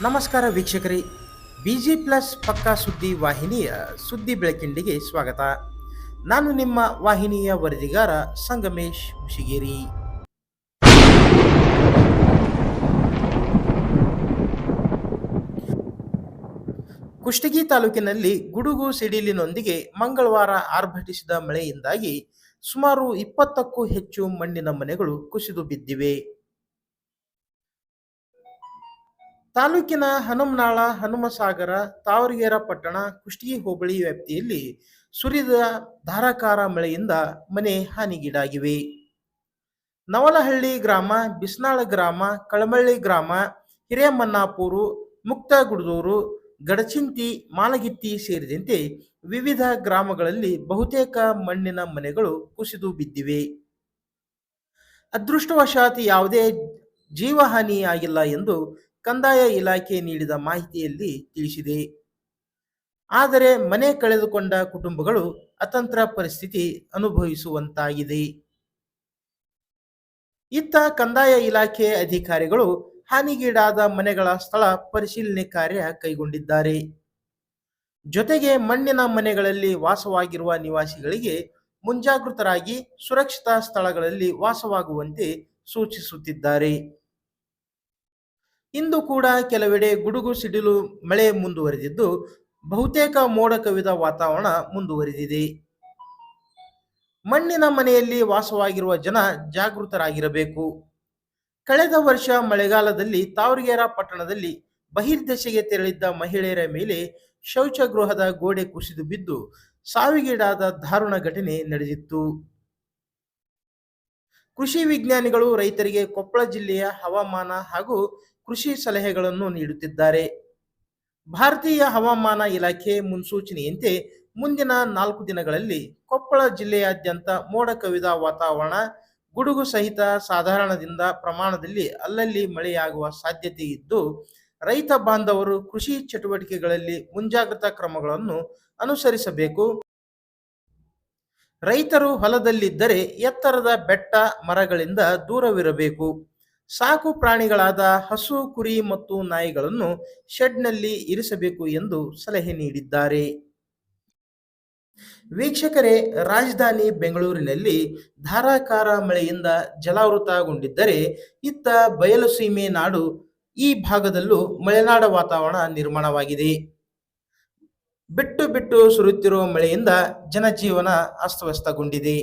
ನಮಸ್ಕಾರ ವೀಕ್ಷಕರೇ. Busy plus ಪಕ್ಕಾ ಸುದ್ದಿ ವಾಹಿನಿಯ ಸುದ್ದಿ ಬೆಳಕಿಂಡಿಗೆ ಸ್ವಾಗತ. ನಾನು ನಿಮ್ಮ ವಾಹಿನಿಯ ವರದಿಗಾರ ಸಂಗಮೇಶ್ ಮುಷಿಗೇರಿ. ಕುಷ್ಟಗಿ ತಾಲೂಕಿನಲ್ಲಿ ಗುಡುಗು ಸಿಡಿಲಿನೊಂದಿಗೆ ಮಂಗಳವಾರ ಆರ್ಭಟಿಸಿದ ಮಳೆಯಿಂದಾಗಿ ಸುಮಾರು ಇಪ್ಪತ್ತಕ್ಕೂ ಹೆಚ್ಚು ಮಣ್ಣಿನ ಮನೆಗಳು ಕುಸಿದು ಬಿದ್ದಿವೆ. ತಾಲೂಕಿನ ಹನುಮನಾಳ, ಹನುಮಸಾಗರ, ತಾವರಗೇರ ಪಟ್ಟಣ, ಕುಷ್ಟಗಿ ಹೋಬಳಿ ವ್ಯಾಪ್ತಿಯಲ್ಲಿ ಸುರಿದ ಧಾರಾಕಾರ ಮಳೆಯಿಂದ ಮನೆ ಹಾನಿಗೀಡಾಗಿವೆ. ನವಲಹಳ್ಳಿ ಗ್ರಾಮ, ಬಿಸ್ನಾಳ ಗ್ರಾಮ, ಕಳಮಳ್ಳಿ ಗ್ರಾಮ, ಹಿರೇಮನ್ನಾಪೂರು, ಮುಕ್ತಗುಡದೂರು, ಗಡಚಿಂತಿ, ಮಾಲಗಿತ್ತಿ ಸೇರಿದಂತೆ ವಿವಿಧ ಗ್ರಾಮಗಳಲ್ಲಿ ಬಹುತೇಕ ಮಣ್ಣಿನ ಮನೆಗಳು ಕುಸಿದು ಬಿದ್ದಿವೆ. ಅದೃಷ್ಟವಶಾತ್ ಯಾವುದೇ ಜೀವಹಾನಿಯಾಗಿಲ್ಲ ಎಂದು ಕಂದಾಯ ಇಲಾಖೆ ನೀಡಿದ ಮಾಹಿತಿಯಲ್ಲಿ ತಿಳಿಸಿದೆ. ಆದರೆ ಮನೆ ಕಳೆದುಕೊಂಡ ಕುಟುಂಬಗಳು ಅತಂತ್ರ ಪರಿಸ್ಥಿತಿ ಅನುಭವಿಸುವಂತಾಗಿದೆ. ಇತ್ತ ಕಂದಾಯ ಇಲಾಖೆ ಅಧಿಕಾರಿಗಳು ಹಾನಿಗೀಡಾದ ಮನೆಗಳ ಸ್ಥಳ ಪರಿಶೀಲನೆ ಕಾರ್ಯ ಕೈಗೊಂಡಿದ್ದಾರೆ. ಜೊತೆಗೆ ಮಣ್ಣಿನ ಮನೆಗಳಲ್ಲಿ ವಾಸವಾಗಿರುವ ನಿವಾಸಿಗಳಿಗೆ ಮುಂಜಾಗೃತರಾಗಿ ಸುರಕ್ಷಿತ ಸ್ಥಳಗಳಲ್ಲಿ ವಾಸವಾಗುವಂತೆ ಸೂಚಿಸುತ್ತಿದ್ದಾರೆ. ಇಂದು ಕೂಡ ಕೆಲವೆಡೆ ಗುಡುಗು, ಸಿಡಿಲು, ಮಳೆ ಮುಂದುವರೆದಿದ್ದು ಬಹುತೇಕ ಮೋಡ ಕವಿದ ವಾತಾವರಣ ಮುಂದುವರೆದಿದೆ. ಮಣ್ಣಿನ ಮನೆಯಲ್ಲಿ ವಾಸವಾಗಿರುವ ಜನ ಜಾಗೃತರಾಗಿರಬೇಕು. ಕಳೆದ ವರ್ಷ ಮಳೆಗಾಲದಲ್ಲಿ ತಾವರಗೇರ ಪಟ್ಟಣದಲ್ಲಿ ಬಹಿರ್ದೆಸೆಗೆ ತೆರಳಿದ್ದ ಮಹಿಳೆಯರ ಮೇಲೆ ಶೌಚಗೃಹದ ಗೋಡೆ ಕುಸಿದು ಬಿದ್ದು ಸಾವಿಗೀಡಾದ ದಾರುಣ ಘಟನೆ ನಡೆದಿತ್ತು. ಕೃಷಿ ವಿಜ್ಞಾನಿಗಳು ರೈತರಿಗೆ ಕೊಪ್ಪಳ ಜಿಲ್ಲೆಯ ಹವಾಮಾನ ಹಾಗೂ ಕೃಷಿ ಸಲಹೆಗಳನ್ನು ನೀಡುತ್ತಿದ್ದಾರೆ. ಭಾರತೀಯ ಹವಾಮಾನ ಇಲಾಖೆ ಮುನ್ಸೂಚನೆಯಂತೆ ಮುಂದಿನ ನಾಲ್ಕು ದಿನಗಳಲ್ಲಿ ಕೊಪ್ಪಳ ಜಿಲ್ಲೆಯಾದ್ಯಂತ ಮೋಡ ಕವಿದ ವಾತಾವರಣ, ಗುಡುಗು ಸಹಿತ ಸಾಧಾರಣದಿಂದ ಪ್ರಮಾಣದಲ್ಲಿ ಅಲ್ಲಲ್ಲಿ ಮಳೆಯಾಗುವ ಸಾಧ್ಯತೆ ಇದ್ದು, ರೈತ ಬಾಂಧವರು ಕೃಷಿ ಚಟುವಟಿಕೆಗಳಲ್ಲಿ ಮುಂಜಾಗ್ರತಾ ಕ್ರಮಗಳನ್ನು ಅನುಸರಿಸಬೇಕು. ರೈತರು ಹೊಲದಲ್ಲಿದ್ದರೆ ಎತ್ತರದ ಬೆಟ್ಟ ಮರಗಳಿಂದ ದೂರವಿರಬೇಕು. ಸಾಕು ಪ್ರಾಣಿಗಳಾದ ಹಸು, ಕುರಿ ಮತ್ತು ನಾಯಿಗಳನ್ನು ಶೆಡ್ನಲ್ಲಿ ಇರಿಸಬೇಕು ಎಂದು ಸಲಹೆ ನೀಡಿದ್ದಾರೆ. ವೀಕ್ಷಕರೇ, ರಾಜಧಾನಿ ಬೆಂಗಳೂರಿನಲ್ಲಿ ಧಾರಾಕಾರ ಮಳೆಯಿಂದ ಜಲಾವೃತಗೊಂಡಿದ್ದರೆ ಇತ್ತ ಬಯಲುಸೀಮೆ ನಾಡು ಈ ಭಾಗದಲ್ಲೂ ಮಲೆನಾಡ ವಾತಾವರಣ ನಿರ್ಮಾಣವಾಗಿದೆ. ಬಿಟ್ಟು ಬಿಟ್ಟು ಸುರಿಯುತ್ತಿರುವ ಮಳೆಯಿಂದ ಜನಜೀವನ ಅಸ್ತವ್ಯಸ್ತಗೊಂಡಿದೆ.